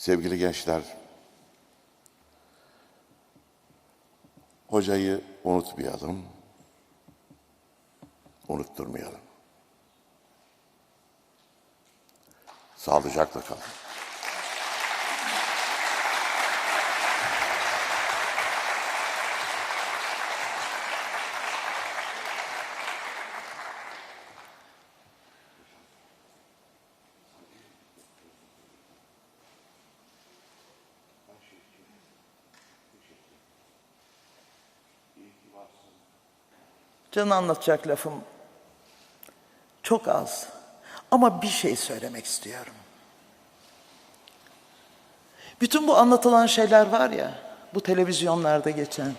Sevgili gençler, hocayı unutmayalım, unutturmayalım. Sağlıcakla kalın. Canı anlatacak lafım çok az. Ama bir şey söylemek istiyorum. Bütün bu anlatılan şeyler var ya, bu televizyonlarda geçen.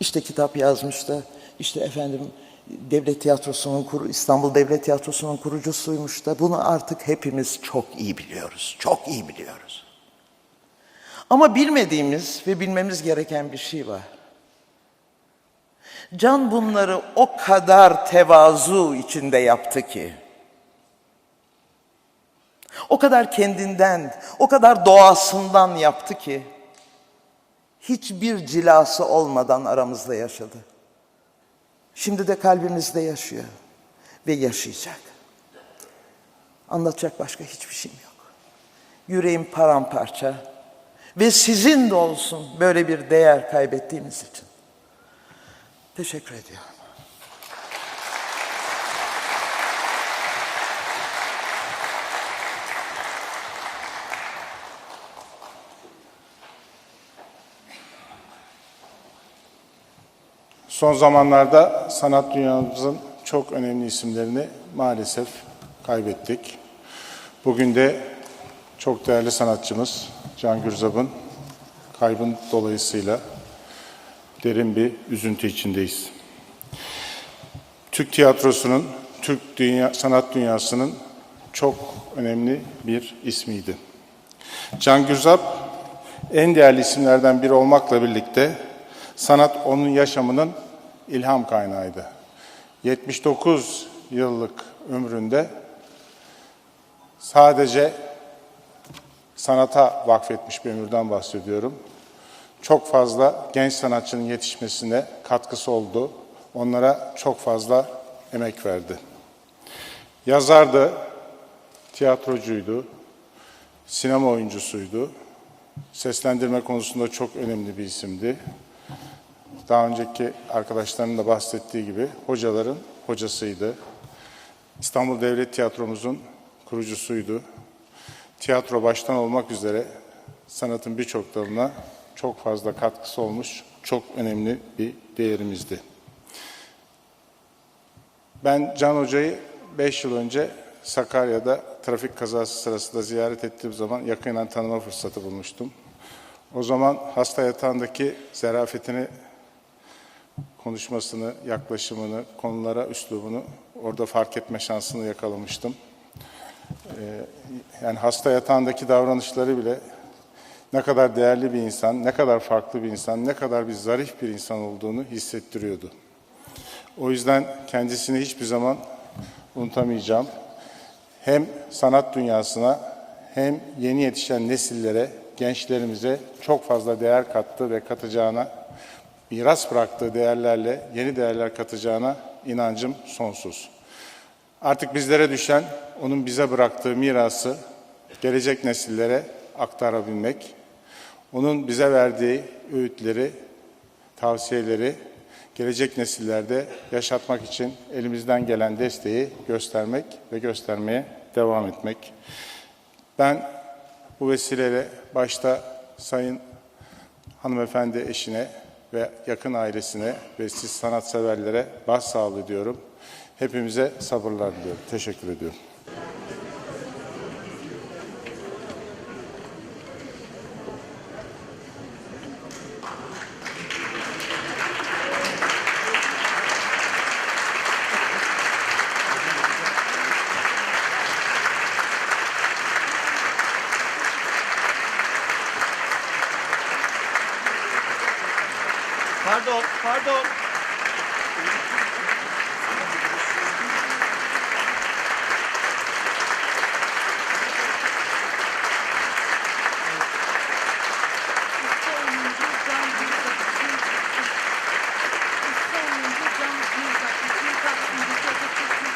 İşte kitap yazmış da, işte efendim Devlet Tiyatrosu'nun kuru, İstanbul Devlet Tiyatrosu'nun kurucusuymuş da bunu artık hepimiz çok iyi biliyoruz. Çok iyi biliyoruz. Ama bilmediğimiz ve bilmemiz gereken bir şey var. Can bunları o kadar tevazu içinde yaptı ki. O kadar kendinden, o kadar doğasından yaptı ki hiçbir cilası olmadan aramızda yaşadı. Şimdi de kalbimizde yaşıyor ve yaşayacak. Anlatacak başka hiçbir şeyim yok. Yüreğim paramparça ve sizin de olsun böyle bir değer kaybettiğimiz için. Teşekkür ediyorum. Son zamanlarda sanat dünyamızın çok önemli isimlerini maalesef kaybettik. Bugün de çok değerli sanatçımız Can Gürzap'ın kaybın dolayısıyla derin bir üzüntü içindeyiz. Türk tiyatrosunun, Türk dünya, sanat dünyasının çok önemli bir ismiydi. Can Gürzap en değerli isimlerden biri olmakla birlikte sanat onun yaşamının ilham kaynağıydı. 79 yıllık ömründe sadece sanata vakfetmiş bir ömürden bahsediyorum. Çok fazla genç sanatçının yetişmesine katkısı oldu. Onlara çok fazla emek verdi. Yazardı, tiyatrocuydu, sinema oyuncusuydu. Seslendirme konusunda çok önemli bir isimdi. Daha önceki arkadaşlarının da bahsettiği gibi hocaların hocasıydı. İstanbul Devlet Tiyatromuzun kurucusuydu. Tiyatro baştan olmak üzere sanatın birçok dalına çok fazla katkısı olmuş, çok önemli bir değerimizdi. Ben Can Hoca'yı 5 yıl önce Sakarya'da trafik kazası sırasında ziyaret ettiğim zaman yakından tanıma fırsatı bulmuştum. O zaman hasta yatağındaki zarafetini, konuşmasını, yaklaşımını, konulara üslubunu orada fark etme şansını yakalamıştım. Ee, yani hasta yatağındaki davranışları bile ne kadar değerli bir insan, ne kadar farklı bir insan, ne kadar bir zarif bir insan olduğunu hissettiriyordu. O yüzden kendisini hiçbir zaman unutamayacağım. Hem sanat dünyasına hem yeni yetişen nesillere, gençlerimize çok fazla değer kattı ve katacağına, miras bıraktığı değerlerle yeni değerler katacağına inancım sonsuz. Artık bizlere düşen onun bize bıraktığı mirası gelecek nesillere aktarabilmek, onun bize verdiği öğütleri, tavsiyeleri gelecek nesillerde yaşatmak için elimizden gelen desteği göstermek ve göstermeye devam etmek. Ben bu vesileyle başta Sayın hanımefendi eşine ve yakın ailesine ve siz sanatseverlere başsağlığı diyorum. Hepimize sabırlar diliyorum. Teşekkür ediyorum. Pardon, pardon.